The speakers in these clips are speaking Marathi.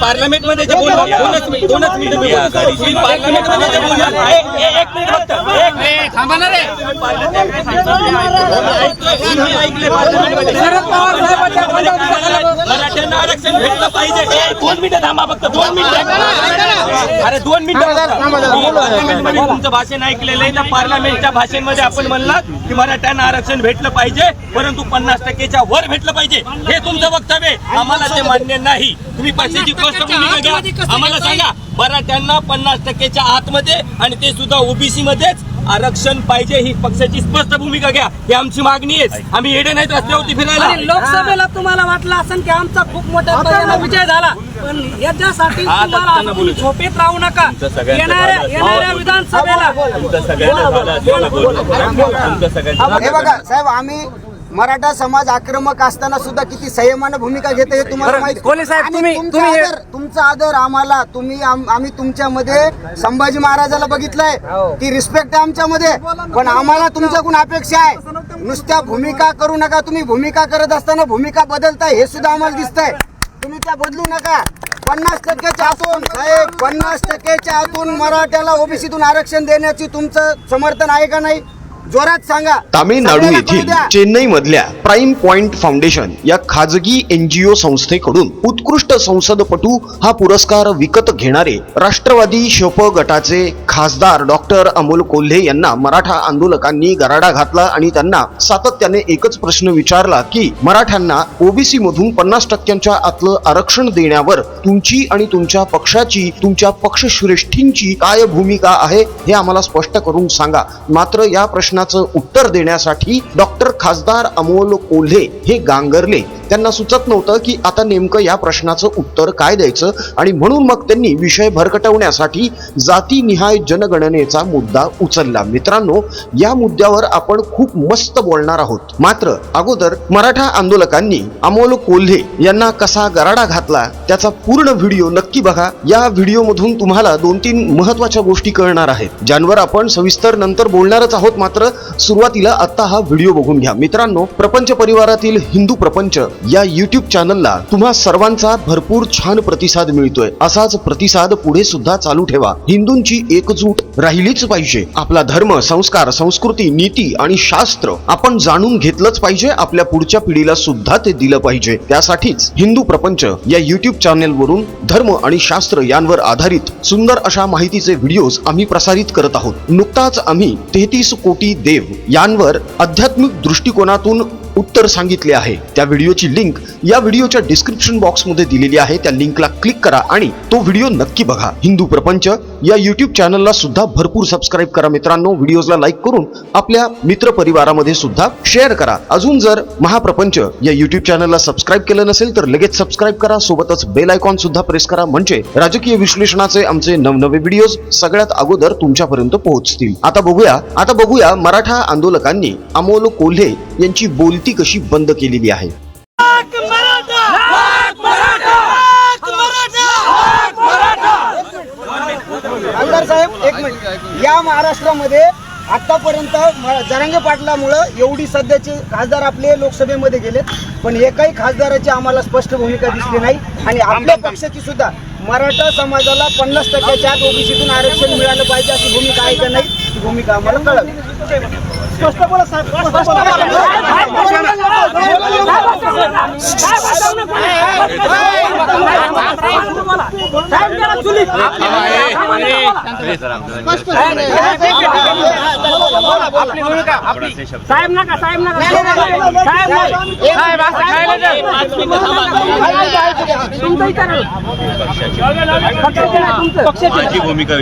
पार्लमेंटमध्ये जे मराठ्यांना आरक्षण भेटलं पाहिजे. दोन मिनिटं थांबा फक्त. दोन मिनिटं. अरे दोन मिनिटं तुमचं भाषण ऐकलेलं आहे. त्या पार्लमेंटच्या भाषणमध्ये आपण म्हणलात की मराठ्यांना आरक्षण भेटलं पाहिजे परंतु पन्नास टक्केच्या वर भेटलं पाहिजे. हे तुमचं वक्तव्य. आम्हाला ते मान्य नाही. तुम्ही पक्षाची स्पष्ट भूमिका घ्या. आम्हाला सांगा मराठ्यांना पन्नास टक्केच्या आतमध्ये आणि ते सुद्धा ओबीसी मध्येच आरक्षण पाहिजे ही पक्षाची स्पष्ट भूमिका घ्या. ही आमची मागणी आहे. आम्ही येडे नाहीत रस्त्यावरती फिरायला. लोकसभेला तुम्हाला वाटलं असेल की आमचा खूप मोठ्या प्रमाणात विजय झाला. पण याच्यासाठी हा, झोपेत राहू नका. येणाऱ्या विधानसभेला. हे बघा साहेब आम्ही मराठा समाज आक्रमक असताना सुद्धा किती संयमानं भूमिका घेते हे तुम्हाला बरं, माहिती कोल्हे साहेब, आणि तुम्ही- तुमचा तुम्ही हे- आदर तुमचा आदर आम्हाला तुम्ही आम- आम्ही तुमच्यामध्ये संभाजी महाराजाला बघितलंय. ती रिस्पेक्ट आहे आमच्यामध्ये. पण आम्हाला तुमच्याकडून अपेक्षा आहे. नुसत्या भूमिका करू नका तुम्ही. भूमिका करत असताना भूमिका बदलताय हे सुद्धा आम्हाला दिसतंय. तुम्ही त्या बदलू नका. पन्नास टक्क्याच्या आतून साहेब पन्नास टक्क्याच्या आतून मराठ्याला ओबीसीतून आरक्षण देण्याची तुमचं समर्थन आहे का नाही? जोरात सांगा तामिळनाडू येथील. चेन्नई मधल्या प्राईम पॉइंट फाउंडेशन या खाजगी एनजीओ संस्थेकडून उत्कृष्ट संसदपटू हा पुरस्कार विकत घेणारे राष्ट्रवादी शप गटाचे खासदार डॉक्टर अमोल कोल्हे यांना मराठा आंदोलकांनी गराडा घातला आणि त्यांना सातत्याने एकच प्रश्न विचारला की मराठ्यांना ओबीसी मधून पन्नास टक्क्यांच्या आतलं आरक्षण देण्यावर तुमची आणि तुमच्या पक्षाची तुमच्या पक्षश्रेष्ठींची काय भूमिका आहे हे आम्हाला स्पष्ट करून सांगा मात्र या प्रश्नाचं उत्तर देण्यासाठी डॉक्टर खासदार अमोल कोल्हे हे गांगरले. त्यांना सुचत नव्हतं की आता नेमकं या प्रश्नाचं उत्तर काय द्यायचं आणि म्हणून मग त्यांनी विषय भरकटवण्यासाठी जातीनिहाय जनगणनेचा मुद्दा उचलला. मित्रांनो या मुद्द्यावर आपण खूप मस्त बोलणार आहोत. मात्र अगोदर मराठा आंदोलकांनी अमोल कोल्हे यांना कसा गराडा घातला त्याचा पूर्ण व्हिडिओ नक्की बघा. या व्हिडिओमधून तुम्हाला दोन तीन महत्त्वाच्या गोष्टी कळणार आहेत. ज्यांवर आपण सविस्तर नंतर बोलणारच आहोत मात्र सुरुवातीला आता हा व्हिडिओ बघून घ्या. मित्रांनो प्रपंच परिवारातील हिंदू प्रपंच या युट्यूब चॅनलला तुम्हा सर्वांचा भरपूर छान प्रतिसाद मिळतोय. असाच प्रतिसाद पुढे सुद्धा चालू ठेवा. हिंदूंची एकजूट राहिलीच पाहिजे. आपला धर्म संस्कार संस्कृती नीती आणि शास्त्र आपण जाणून घेतलंच पाहिजे. आपल्या पुढच्या पिढीला सुद्धा ते दिलं पाहिजे. त्यासाठीच हिंदू प्रपंच या युट्यूब चॅनेलवरून धर्म आणि शास्त्र यांवर आधारित सुंदर अशा माहितीचे व्हिडिओज आम्ही प्रसारित करत आहोत. नुकताच आम्ही तेहतीस कोटी देव यांवर आध्यात्मिक दृष्टिकोनातून उत्तर सांगितले आहे. त्या व्हिडिओची लिंक या व्हिडिओच्या डिस्क्रिप्शन बॉक्समध्ये दिलेली आहे. त्या लिंकला क्लिक करा आणि तो व्हिडिओ नक्की बघा. हिंदू प्रपंच या युट्यूब चॅनलला सुद्धा भरपूर सबस्क्राईब करा मित्रांनो. व्हिडिओजला लाईक करून आपल्या मित्र परिवारामध्ये सुद्धा शेअर करा. अजून जर महाप्रपंच या युट्यूब चॅनलला सबस्क्राईब केलं नसेल तर लगेच सबस्क्राईब करा. सोबतच बेल आयकॉन सुद्धा प्रेस करा. म्हणजे राजकीय विश्लेषणाचे आमचे नवनवे व्हिडिओज सगळ्यात अगोदर तुमच्यापर्यंत पोहोचतील. आता बघूया. आता बघूया मराठा आंदोलकांनी अमोल कोल्हे यांची बोलती कशी बंद केलेली आहे? आमदार साहेब एक मिनिट. या महाराष्ट्रामध्ये आतापर्यंत जरांगे पाटलामुळं एवढी सध्याचे खासदार आपले लोकसभेमध्ये गेले पण एकही खासदाराची आम्हाला स्पष्ट भूमिका दिसली नाही. आणि आपल्या पक्षाची सुद्धा मराठा समाजाला पन्नास टक्क्याच्या आत ओबीसीतून आरक्षण मिळालं पाहिजे अशी भूमिका आहे का नाही ती भूमिका आम्हाला कळावी. स्पष्ट बोला साहेब. स्पष्ट आपली भूमिका आपली साहेब नका साहेब नका. तुमचं विचारा. माझी भूमिका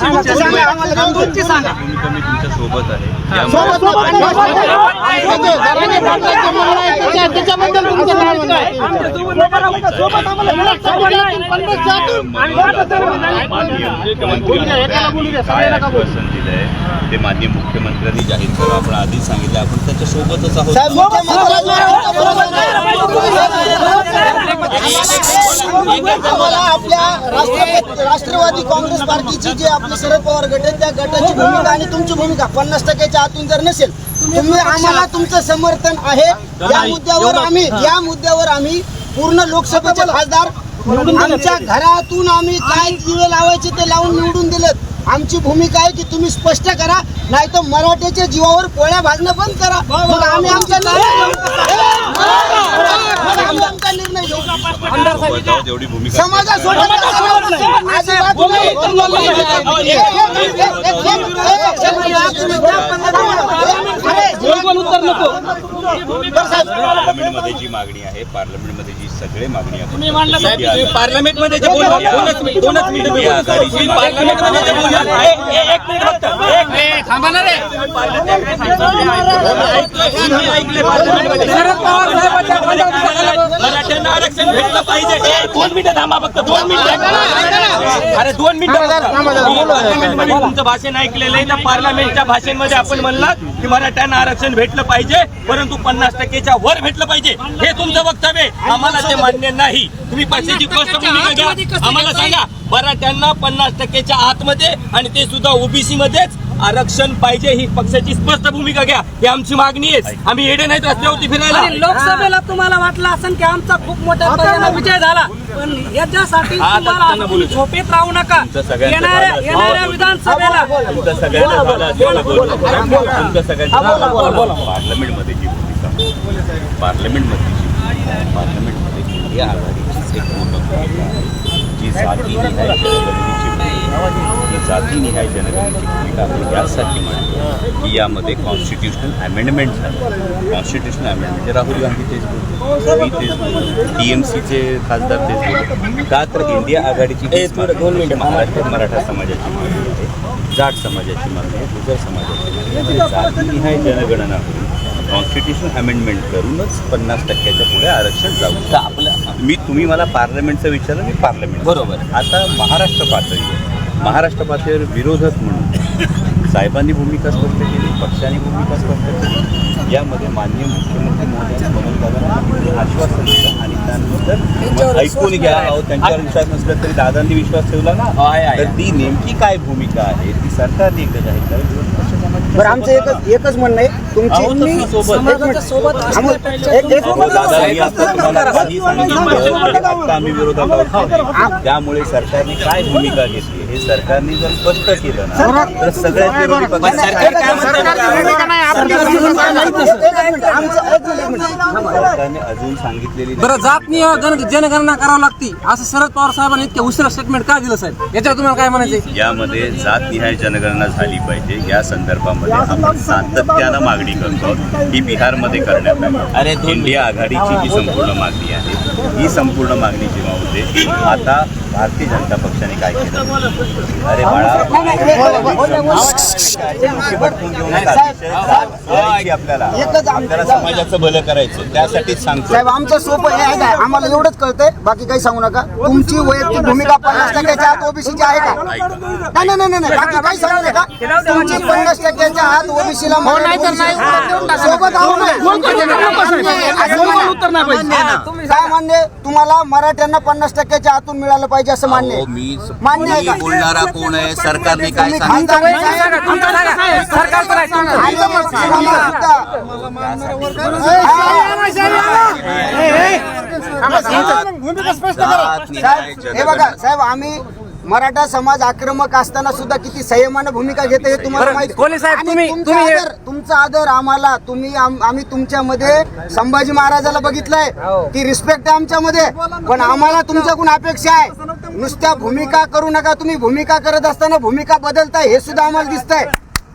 तुमची सांगा आम्हाला तुमची सांगा भूमिका मी तुमच्यासोबत आहे. सोबत त्याच्याबद्दल तुमचं काय म्हणणं आहे? ते माननीय मुख्यमंत्र्यांनी जाहीर आपण आधीच सांगितलं आपण त्याच्या सोबतच आहोत आम्हाला आपल्या राष्ट्रवादी काँग्रेस पार्टीची जे आपले शरद पवार गट आहे त्या गटाची भूमिका आणि तुमची भूमिका पन्नास टक्क्याच्या आतून जर नसेल तुम्ही आम्हाला तुमचं समर्थन आहे. या मुद्द्यावर आम्ही या मुद्द्यावर आम्ही पूर्ण लोकसभेचे खासदार आमच्या घरातून आम्ही काय दिवे लावायचे ते लावून निवडून दिलेत. आमची भूमिका आहे की तुम्ही स्पष्ट करा. नाही तर मराठ्याच्या जीवावर पोळ्या भाजणं बंद करा मग आम्ही आमचा मग आम्ही आमचा निर्णय घेऊ सोबत जेवढी भूमिका समाजासोबत अजिबात नाही. एक- एक- एक- एक- पार्लमेंटमध्ये जी मागणी आहे पार्लमेंटमध्ये जी सगळे मागणी तुम्ही पार्लमेंटमध्ये दोनच मिनिट पार्लमेंटमध्ये शरद पवार साहेबांच्या मराठ्यांना आरक्षण भेटलं पाहिजे. ए, दोन मिनिटं थांबा फक्त दोन मिनिटं. अरे दोन मिनिटं. मी तुमचं भाषण ऐकलेलं आहे. त्या पार्लमेंटच्या भाषणमध्ये आपण म्हणलात की मराठ्यांना आरक्षण भेटलं पाहिजे परंतु पन्नास टक्केच्या वर भेटलं पाहिजे. हे तुमचं वक्तव्य आहे. आम्हाला ते मान्य नाही. तुम्ही स्पष्ट भूमिका घ्या आम्हाला सांगा मराठ्यांना पन्नास टक्केच्या आतमध्ये आणि ते सुद्धा ओबीसी मध्येच आरक्षण पाहिजे ही पक्षाची स्पष्ट भूमिका घ्या. ही आमची मागणी आहे. आम्ही येडे नाहीत रस्त्यावरती फिरायला. आणि लोकसभेला तुम्हाला वाटलं असेल की आमचा खूप मोठ्या प्रमाणात विजय झाला पण याच्यासाठी तुम्हाला. झोपेत राहू नका. येणाऱ्या विधानसभेला तुमचं सगळ्यांचं झालं सगळ्यांचं पार्लमेंटमध्ये जी भूमिका. पार्लमेंटमध्ये इंडिया आघाडीची एक मोठं भूमिका आहे. जी जातीनिहाय ही जातीनिहाय जनगणनेची भूमिका आपण यासाठी की यामध्ये कॉन्स्टिट्युशनल अमेंडमेंट झालं. कॉन्स्टिट्युशनल अमेंडमेंट राहुल गांधी तेच बोलतो मी तेच बोलतो टी एम सीचे खासदार तेच बोलतो का तर इंडिया आघाडीची दोन मिनिटं. महाराष्ट्र मराठा समाजाची मागणी जाट समाजाची मागणी आहे गुजर समाजाची मागणी आहे. आणि जातीनिहाय जनगणना कॉन्स्टिट्यूशन अमेंडमेंट करूनच पन्नास टक्क्याच्या पुढे आरक्षण जाऊ. तर आपलं मी तुम्ही मला पार्लमेंटचं विचारलं मी पार्लमेंट बरोबर. आता महाराष्ट्र पातळीवर महाराष्ट्र पातळीवर विरोधक म्हणून साहेबांनी भूमिका स्पष्ट केली पक्षाने भूमिका स्पष्ट केली. यामध्ये मान्य मुख्यमंत्री महोदयांनी कमलदादांना आश्वासन दिलं आणि त्यानंतर ऐकून घ्या त्यांच्यावर विश्वास नसला तरी दादांनी विश्वास ठेवला ना. तर ती नेमकी काय भूमिका आहे? ती सरकारने एकदा जाहीर करावी बरं आमचं एकच एकच म्हणणं आहे. तुमची सोबत. समाजाच्या सोबत आम्ही- विरोधात आहोत. त्यामुळे सरकारने काय भूमिका घेतली? हे सरकारने जर स्पष्ट केलं ना तर विरोधी? सरकारने अजून सांगितलेली बरं जात नाही जन जनगणना करावं लागती असं शरद पवार साहेबांनी इतक्या उशिरा स्टेटमेंट का दिलं साहेब याच्यावर तुम्हाला काय म्हणायचं यामध्ये जातनिहाय जनगणना झाली पाहिजे या संदर्भामध्ये आपण सातत्यानं मागणी करतो ही बिहारमध्ये करण्यात आली अरे इंडिया आघाडीची जी संपूर्ण मागणी आहे ही संपूर्ण मागणी जेव्हा होते आता भारतीय जनता पक्षाने काय केलं अरे आपल्याला आपल्याला समाजाचं भलं करायचं त्यासाठीच सांगतो साहेब आमचं सोपं हे आहे आम्हाला एवढंच कळतंय बाकी काही सांगू नका तुमची वैयक्तिक भूमिका पन्नास टक्क्याच्या आत ओबीसीची आहे का नाही नाही नाही नाही बाकी काही सांगू नका तुमची पन्नास टक्क्याच्या आत ओबीसीला सोबत काय आहे? तुम्हाला मराठ्यांना पन्नास टक्क्याच्या आतून मिळालं पाहिजे असं मान्य आहे मी मान्य आहे का? मी बोलणारा कोण आहे सरकारने काय तुम्ही सांगितलं आहे, सुद्धा- साहेब, हे बघा साहेब आम्ही मराठा समाज आक्रमक असताना सुद्धा किती संयमानं भूमिका घेते हे तुम्हाला बरं, माहिती कोल्हे साहेब, आणि तुम्ही- तुमचा तुम्ही आदर तुमचा आदर आम्हाला तुम्ही आम- आम्ही तुमच्यामध्ये संभाजी महाराजाला बघितलंय. ती रिस्पेक्ट आहे आमच्यामध्ये. पण आम्हाला तुमच्याकडून अपेक्षा आहे. नुसत्या भूमिका करू नका तुम्ही. भूमिका करत असताना भूमिका बदलताय हे सुद्धा आम्हाला दिसतंय.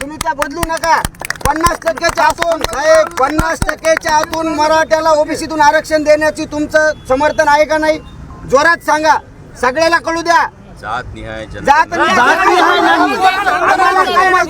तुम्ही त्या बदलू नका. पन्नास टक्क्याच्या आतून साहेब पन्नास टक्क्याच्या आतून मराठ्याला ओबीसीतून आरक्षण देण्याची तुमचं समर्थन आहे का नाही? जोरात सांगा. सगळ्याला कळू द्या. जात निहाय जन जात नाही. आम्हाला काय माहीत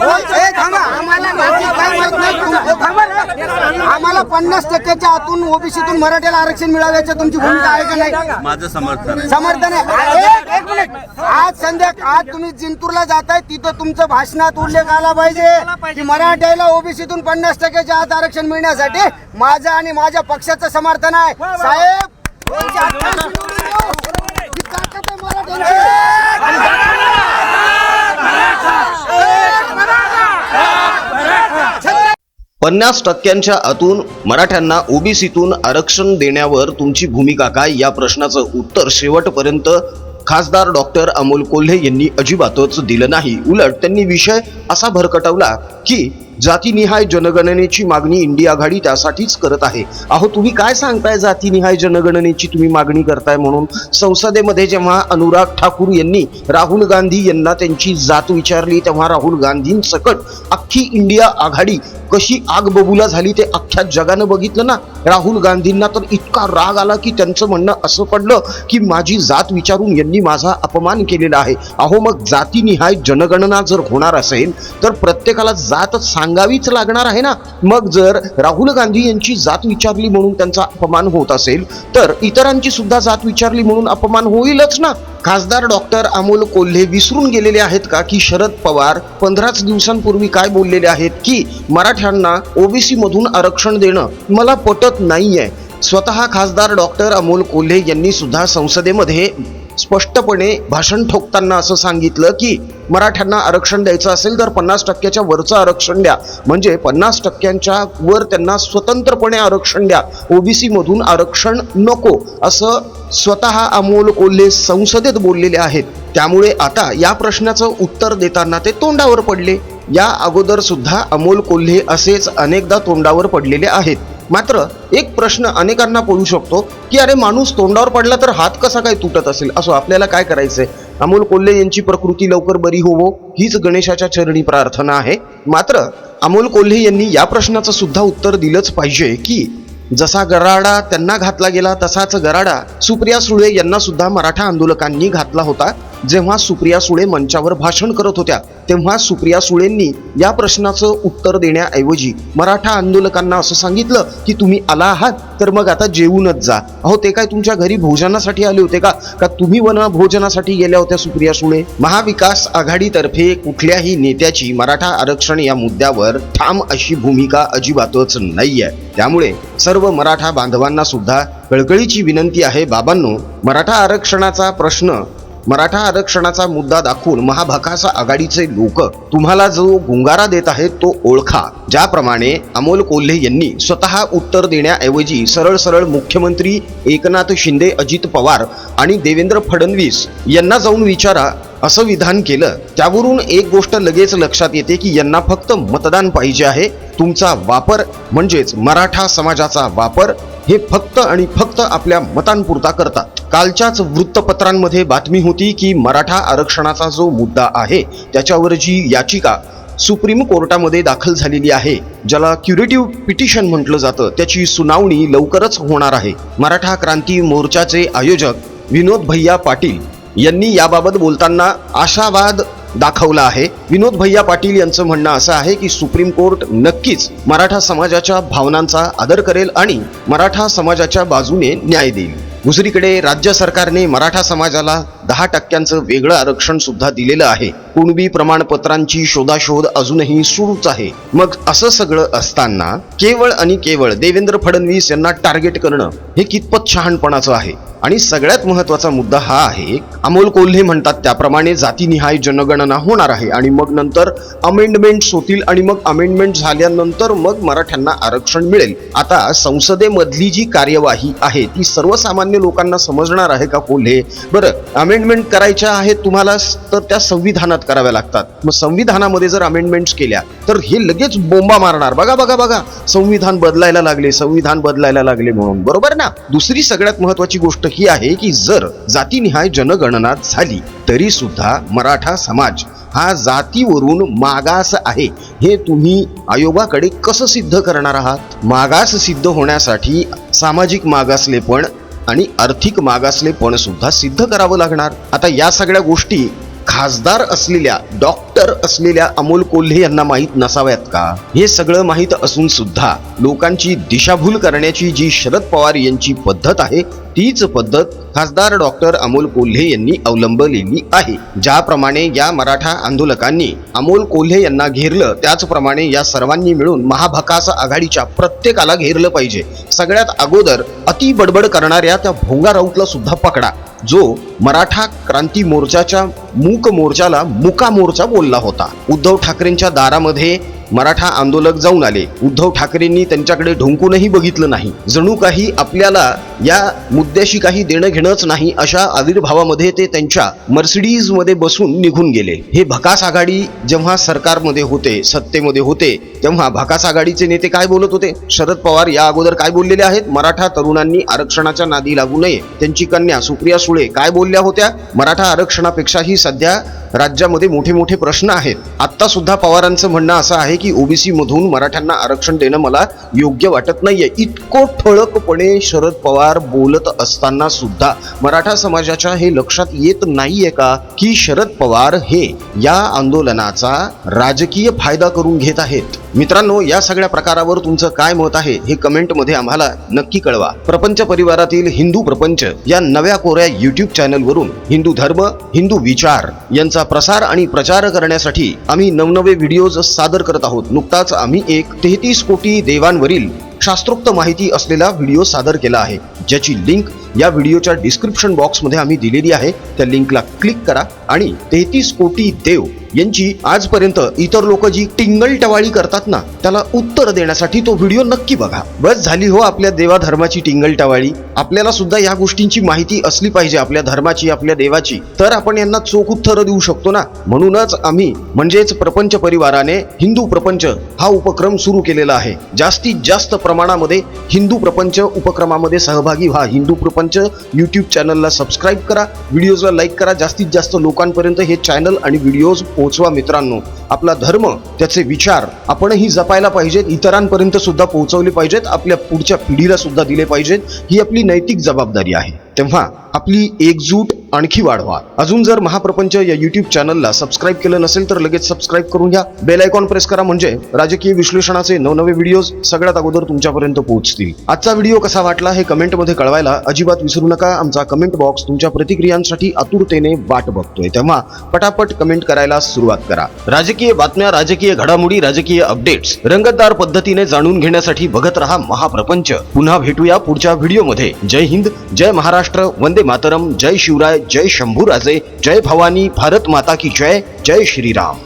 नाही. आम्हाला पन्नास टक्क्याच्या आतून ओबीसीतून मराठ्याला आरक्षण मिळाव्याची तुमची भूमिका आहे का नाही? माझं समर्थन आहे. समर्थन आहे. एक- एक मिनिट. आज संध्या आज तुम्ही जिंतूरला जाताय तिथं तुमचं भाषणात उल्लेख आला पाहिजे की मराठ्याला ओबीसीतून पन्नास टक्क्याच्या आत आरक्षण मिळण्यासाठी माझं आणि माझ्या पक्षाचं समर्थन आहे. साहेब येऊ. ही ताकद आहे मराठ्यांची. पन्नास टक्क्यांच्या आतून मराठ्यांना ओबीसीतून आरक्षण देण्यावर तुमची भूमिका काय? या प्रश्नाचं उत्तर शेवटपर्यंत खासदार डॉक्टर अमोल कोल्हे यांनी अजिबातच दिलं नाही. उलट त्यांनी विषय असा भरकटवला की जातीनिहाय जनगणनेची मागणी इंडिया आघाडी त्यासाठीच करत आहे. अहो तुम्ही काय सांगताय जातीनिहाय जनगणनेची तुम्ही मागणी करताय म्हणून? संसदेमध्ये जेव्हा अनुराग ठाकूर यांनी राहुल गांधी यांना त्यांची जात विचारली तेव्हा राहुल गांधींसकट अख्खी इंडिया आघाडी कशी आग बबुला झाली ते अख्ख्या जगानं बघितलं ना? राहुल गांधींना तर इतका राग आला की त्यांचं म्हणणं असं पडलं की माझी जात विचारून यांनी माझा अपमान केलेला आहे. अहो मग जातीनिहाय जनगणना जर होणार असेल तर प्रत्येकाला जात सांगावीच लागणार आहे ना? मग जर राहुल गांधी यांची जात विचारली म्हणून त्यांचा अपमान होत असेल तर इतरांची सुद्धा जात विचारली म्हणून अपमान होईलच ना? खासदार डॉक्टर अमोल कोल्हे विसरून गेलेले आहेत का की शरद पवार पंधराच दिवसांपूर्वी काय बोललेले आहेत की मराठ्यांना ओबीसी मधून आरक्षण देणं मला पटत नाहीये. स्वतः खासदार डॉक्टर अमोल कोल्हे यांनी सुद्धा संसदेमध्ये स्पष्टपणे भाषण ठोकताना असं सांगितलं की मराठ्यांना आरक्षण द्यायचं असेल तर पन्नास टक्क्याच्या वरचं आरक्षण द्या. म्हणजे पन्नास टक्क्यांच्या वर त्यांना स्वतंत्रपणे आरक्षण द्या. ओबीसीमधून आरक्षण नको असं स्वतः अमोल कोल्हे संसदेत बोललेले आहेत. त्यामुळे आता या प्रश्नाचं उत्तर देताना ते तोंडावर पडले. या अगोदर सुद्धा अमोल कोल्हे असेच अनेकदा तोंडावर पडलेले आहेत. मात्र एक प्रश्न अनेकांना पडू शकतो की अरे माणूस तोंडावर पडला तर हात कसा काय तुटत असेल? असो आपल्याला काय करायचंय? अमोल कोल्हे यांची प्रकृती लवकर बरी होवो हीच गणेशाच्या चरणी प्रार्थना आहे. मात्र अमोल कोल्हे यांनी या प्रश्नाचं सुद्धा उत्तर दिलंच पाहिजे की जसा गराडा त्यांना घातला गेला तसाच गराडा सुप्रिया सुळे यांना सुद्धा मराठा आंदोलकांनी घातला होता. जेव्हा सुप्रिया सुळे मंचावर भाषण करत होत्या तेव्हा सुप्रिया सुळेंनी या प्रश्नाचं उत्तर देण्याऐवजी मराठा आंदोलकांना असं सांगितलं की तुम्ही आला आहात तर मग आता जेवूनच जा. अहो ते काय तुमच्या घरी भोजनासाठी आले होते का? का तुम्ही वन भोजनासाठी गेल्या होत्या सुप्रिया सुळे? महाविकास आघाडीतर्फे कुठल्याही नेत्याची मराठा आरक्षण या मुद्द्यावर ठाम अशी भूमिका अजिबातच नाहीये. त्यामुळे सर्व मराठा बांधवांना सुद्धा कळकळीची विनंती आहे. बाबांनो मराठा आरक्षणाचा प्रश्न मराठा आरक्षणाचा मुद्दा दाखवून महाभकास आघाडीचे लोक तुम्हाला जो गुंगारा देत आहेत तो ओळखा. ज्याप्रमाणे अमोल कोल्हे यांनी स्वतः उत्तर देण्याऐवजी सरळ सरळ मुख्यमंत्री एकनाथ शिंदे अजित पवार आणि देवेंद्र फडणवीस यांना जाऊन विचारा असं विधान केलं त्यावरून एक गोष्ट लगेच लक्षात येते की यांना फक्त मतदान पाहिजे आहे. तुमचा वापर म्हणजेच मराठा समाजाचा वापर हे फक्त आणि फक्त आपल्या मतांपुरता करतात. कालच्याच वृत्तपत्रांमध्ये बातमी होती की मराठा आरक्षणाचा जो मुद्दा आहे त्याच्यावर जी याचिका सुप्रीम कोर्टामध्ये दाखल झालेली आहे ज्याला क्युरेटिव्ह पिटिशन म्हटलं जातं. त्याची सुनावणी लवकरच होणार आहे. मराठा क्रांती मोर्चाचे आयोजक विनोद भैया पाटील यांनी याबाबत बोलताना आशावाद दाखवला आहे. विनोद भैया पाटील यांचं म्हणणं असं आहे की सुप्रीम कोर्ट नक्कीच मराठा समाजाच्या भावनांचा आदर करेल आणि मराठा समाजाच्या बाजूने न्याय देईल. दुसरीकडे राज्य सरकारने मराठा समाजाला दहा टक्क्यांचं वेगळं आरक्षण सुद्धा दिलेलं आहे. कुणबी प्रमाणपत्रांची शोधाशोध अजूनही सुरूच आहे. मग असं सगळं असताना केवळ आणि केवळ देवेंद्र फडणवीस यांना टार्गेट करणं हे कितपत शहाणपणाचं आहे? आणि सगळ्यात महत्त्वाचा मुद्दा हा आहे अमोल कोल्हे म्हणतात त्याप्रमाणे जातीनिहाय जनगणना होणार आहे आणि मग नंतर अमेंडमेंट्स होतील आणि मग अमेंडमेंट झाल्यानंतर मग मराठ्यांना आरक्षण मिळेल. आता संसदेमधली जी कार्यवाही आहे ती सर्वसामान्य लोकांना समजणार आहे का कोल्हे? बरं अमेंडमेंट करायच्या आहेत तुम्हाला तर त्या संविधानात कराव्या लागतात. मग संविधानामध्ये जर अमेंडमेंट्स केल्या तर हे लगेच बोंबा मारणार. बघा बघा बघा संविधान बदलायला लागले संविधान बदलायला लागले म्हणून. बरोबर ना? दुसरी सगळ्यात महत्वाची गोष्ट ही आहे की जर जातीनिहाय जनगणना झाली तरी सुद्धा मराठा समाज हा जातीवरून मागास आहे. हे तुम्ही आयोगाकडे कसं सिद्ध करणार आहात? मागास सिद्ध होण्यासाठी सामाजिक मागासलेपण आणि आर्थिक मागासलेपण सुद्धा सिद्ध करावं लागणार. आता या सगळ्या गोष्टी खासदार असलेल्या डॉक्टर असलेल्या अमोल कोल्हे यांना माहीत नसाव्यात का? हे सगळं माहीत असून सुद्धा लोकांची दिशाभूल करण्याची जी शरद पवार यांची पद्धत आहे तीच पद्धत खासदार डॉक्टर अमोल कोल्हे यांनी अवलंबलेली आहे. ज्याप्रमाणे या मराठा आंदोलकांनी अमोल कोल्हे यांना घेरलं त्याचप्रमाणे या सर्वांनी मिळून महाभकास आघाडीच्या प्रत्येकाला घेरलं पाहिजे. सगळ्यात अगोदर अति बडबड करणाऱ्या त्या भोंगा राऊतला सुद्धा पकडा. जो मराठा क्रांती मोर्चाच्या मूक मोर्चाला मुका मोर्चा बोलला होता. उद्धव ठाकरेंच्या दारामध्ये मराठा आंदोलक जाऊन आले. उद्धव ठाकरेंनी त्यांच्याकडे ढोंकूनही बघितलं नाही. जणू काही आपल्याला या मुद्द्याशी काही देणं घेणंच नाही अशा आविर्भावामध्ये ते त्यांच्या मर्सिडीजमध्ये बसून निघून गेले. हे भकास आघाडी जेव्हा सरकारमध्ये होते सत्तेमध्ये होते तेव्हा भकास आघाडीचे नेते काय बोलत होते? शरद पवार या अगोदर काय बोललेले आहेत? मराठा तरुणांनी आरक्षणाच्या नादी लागू नये. त्यांची कन्या सुप्रिया सुळे काय बोलल्या होत्या? मराठा आरक्षणापेक्षाही सध्या राज्यामध्ये मोठे मोठे प्रश्न आहेत. आता सुद्धा पवारांचं म्हणणं असं आहे की ओबीसी मधून मराठ्यांना आरक्षण देणं मला योग्य वाटत नाहीये. इतकं ठळकपणे शरद पवार बोलत असताना सुद्धा मराठा समाजाच्या हे लक्षात येत नाहीये का की शरद पवार हे या आंदोलनाचा राजकीय फायदा करून घेत आहेत? मित्रांनो या सगळ्या प्रकारावर तुमचं काय मत आहे हे कमेंटमध्ये आम्हाला नक्की कळवा. प्रपंच परिवारातील हिंदू प्रपंच या नव्या कोऱ्या युट्यूब चॅनलवरून हिंदू धर्म हिंदू विचार यांचा प्रसार आणि प्रचार करण्यासाठी आम्ही नवनवे व्हिडिओज सादर करत आहोत. नुकताच आम्ही एक तेहतीस कोटी देवांवरील शास्त्रोक्त माहिती असलेला व्हिडिओ सादर केला आहे ज्याची लिंक या व्हिडिओच्या डिस्क्रिप्शन बॉक्समध्ये आम्ही दिलेली आहे. त्या लिंकला क्लिक करा आणि तेहतीस कोटी देव यांची आजपर्यंत इतर लोक जी टिंगल टवाळी करतात ना त्याला उत्तर देण्यासाठी तो व्हिडिओ नक्की बघा. बस झाली हो आपल्या देवा धर्माची टिंगल टवाळी. आपल्याला सुद्धा या गोष्टींची माहिती असली पाहिजे आपल्या धर्माची आपल्या देवाची. तर आपण यांना चोख उत्तर देऊ शकतो ना? म्हणूनच आम्ही म्हणजेच प्रपंच परिवाराने हिंदू प्रपंच हा उपक्रम सुरू केलेला आहे. जास्तीत जास्त प्रमाणामध्ये हिंदू प्रपंच उपक्रमामध्ये सहभागी व्हा. हिंदू प्रपंच युट्यूब चॅनलला सबस्क्राईब करा. व्हिडिओजला लाईक करा. जास्तीत जास्त लोकांपर्यंत हे चॅनल आणि व्हिडिओज पोहोचवा मित्रांनो. आपला धर्म त्याचे विचार आपणही जपायला पाहिजेत इतरांपर्यंत सुद्धा पोहोचवले पाहिजेत आपल्या पुढच्या पिढीला सुद्धा दिले पाहिजेत ही आपली नैतिक जबाबदारी आहे. तेव्हा आपली एकजूट आणखी वाढवा. अजून जर महाप्रपंच या युट्यूब चॅनलला सबस्क्राईब केलं नसेल तर लगेच सबस्क्राईब करून घ्या. बेल आयकॉन प्रेस करा म्हणजे राजकीय विश्लेषणाचे नवनवे व्हिडिओज सगळ्यात अगोदर तुमच्यापर्यंत पोहोचतील. आजचा व्हिडिओ कसा वाटला हे कमेंटमध्ये कळवायला अजिबात विसरू नका. आमचा कमेंट बॉक्स तुमच्या प्रतिक्रियांसाठी आतुरतेने वाट बघतोय. तेव्हा पटापट कमेंट करायला सुरुवात करा. राजकीय बातम्या राजकीय घडामोडी राजकीय अपडेट्स रंगतदार पद्धतीने जाणून घेण्यासाठी बघत रहा महाप्रपंच. पुन्हा भेटूया पुढच्या व्हिडिओमध्ये जय हिंद जय महाराष्ट्र. वंदे मातरम जय शिवराय जय शंभूराजे जय भवानी भारत माता की जय जय श्रीराम।